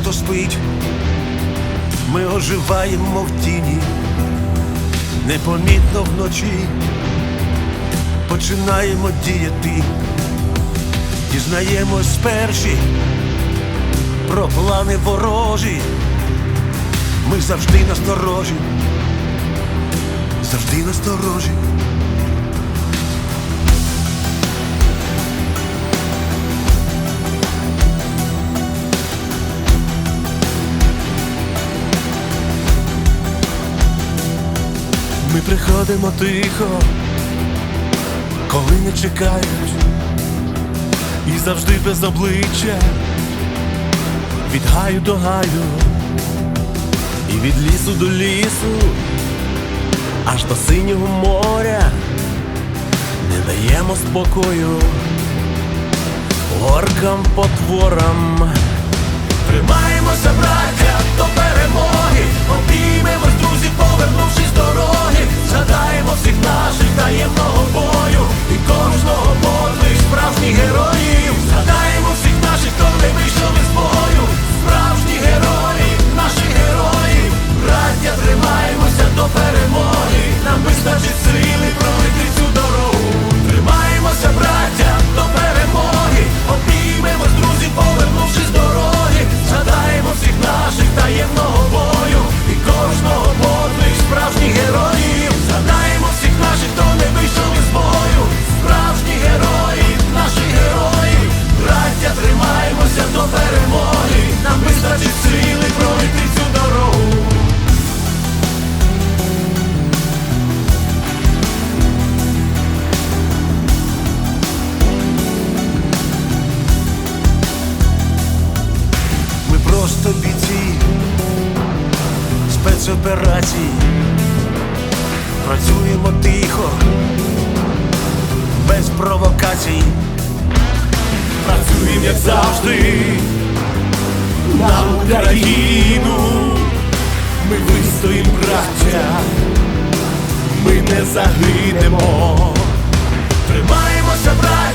хто спить, ми оживаємо в тіні, непомітно вночі починаємо діяти, дізнаємось перші про плани ворожі. Ми завжди насторожі, завжди насторожі. Приходимо тихо, коли не чекають, і завжди без обличчя, від гаю до гаю, і від лісу до лісу, аж до синього моря, не даємо спокою. Оркам потворам. Тримаємося, браття, до перемоги, просто бійці спецоперацій. Працюємо тихо, без провокацій. Працюємо, як завжди, на Україну. Ми вистоїм, браття, ми не загинемо. Тримаємося, браття,